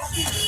Oh,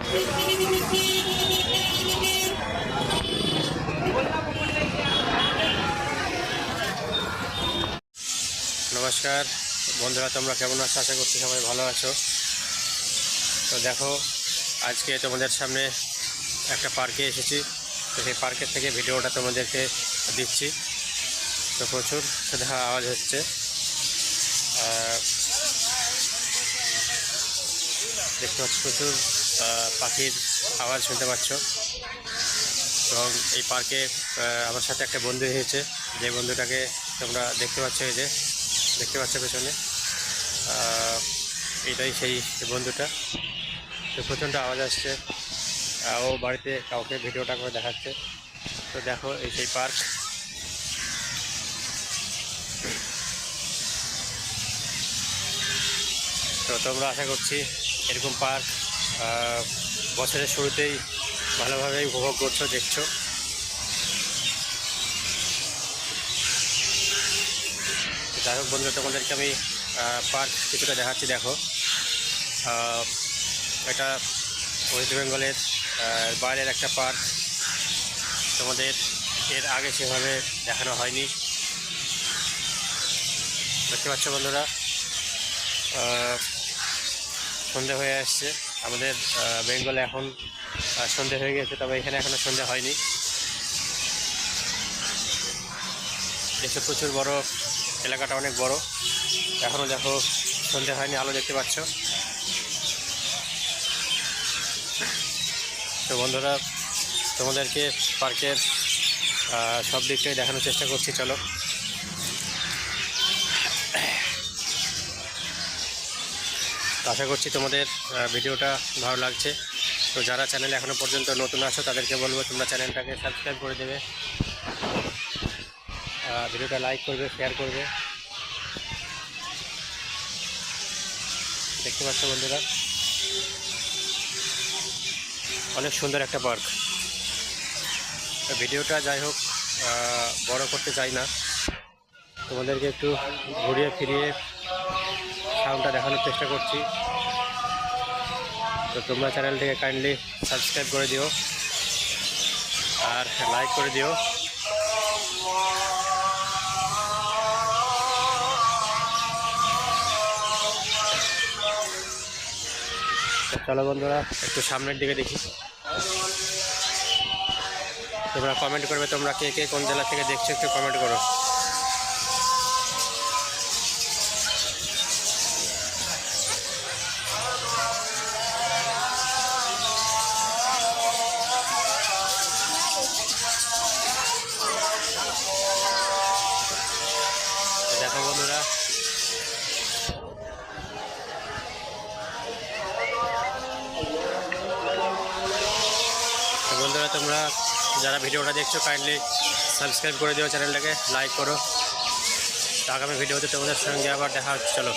নমস্কার, বন্ধুরা, তোমরা কেমন আছো? আশা করছি সবাই ভালো আছো। তো দেখো, আজকে তোমাদের সামনে একটা পার্কে এসেছি। তো সেই পার্কের থেকে ভিডিওটা তোমাদেরকে দিচ্ছি। তো প্রচুর দেখা আওয়াজ হচ্ছে। দেখতে পাচ্ছ প্রচুর পাখির আওয়াজ শুনতে পাচ্ছ। এবং এই পার্কে আমার সাথে একটা বন্ধু হয়েছে যে বন্ধুটাকে তোমরা দেখতে পাচ্ছ এই যে, দেখতে পাচ্ছ পেছনে। এটাই সেই বন্ধুটা। তো প্রচণ্ড আওয়াজ আসছে। ও বাড়িতে কাউকে ভিডিওটা করে দেখাচ্ছে। তো দেখো, এই সেই পার্ক। তো তোমরা আশা করছি এরকম পার্ক বছরের শুরুতেই ভালোভাবেই উপভোগ করছ, দেখছ। যাই হোক বন্ধুরা, তোমাদেরকে আমি পার্ক কিছুটা দেখাচ্ছি, দেখো। এটা ওয়েস্ট বেঙ্গলের বাইরের একটা পার্ক তোমাদের এর আগে সেভাবে দেখানো হয়নি। দেখতে পাচ্ছ বন্ধুরা সন্ধে হয়ে আসছে। আমাদের বেঙ্গলে এখন সন্ধে হয়ে গেছে, তবে এখানে এখনও সন্ধে হয়নি। দেশে প্রচুর বড় এলাকাটা অনেক বড়। এখনও দেখো সন্ধে হয়নি, আলো দেখতে পাচ্ছ। তো বন্ধুরা, তোমাদেরকে পার্কের সব দিকটাই দেখানোর চেষ্টা করছি, চলো। আশা করছি তোমাদের ভিডিওটা ভালো লাগছে। তো যারা চ্যানেলে এখনও পর্যন্ত নতুন আছো, তাদেরকে বলব তোমরা চ্যানেলটাকে সাবস্ক্রাইব করে দেবে। ভিডিওটা লাইক করবে, শেয়ার করবে। দেখতে পাচ্ছ বন্ধুরা? অনেক সুন্দর একটা পার্ক। ভিডিওটা যাই হোক বড় করতে চাই না। তোমাদেরকে একটু ঘুরিয়ে ফিরিয়ে সাউন্ডটা দেখানোর চেষ্টা করছি। তো তোমরা চ্যানেলটিকে কাইন্ডলি সাবস্ক্রাইব করে দিও আর লাইক করে দিও। চলো বন্ধুরা, একটু সামনের দিকে দেখি। তোমরা কমেন্ট করবে, তোমরা কে কে কোন জেলা থেকে দেখছ একটু কমেন্ট করো। দেখো বন্ধুরা। বন্ধুরা, তোমরা যারা ভিডিওটা দেখছ কাইন্ডলি সাবস্ক্রাইব করে দিও চ্যানেলটাকে লাইক করো। আগামী ভিডিওতে তোমাদের সঙ্গে আবার দেখা হচ্ছে, চলো।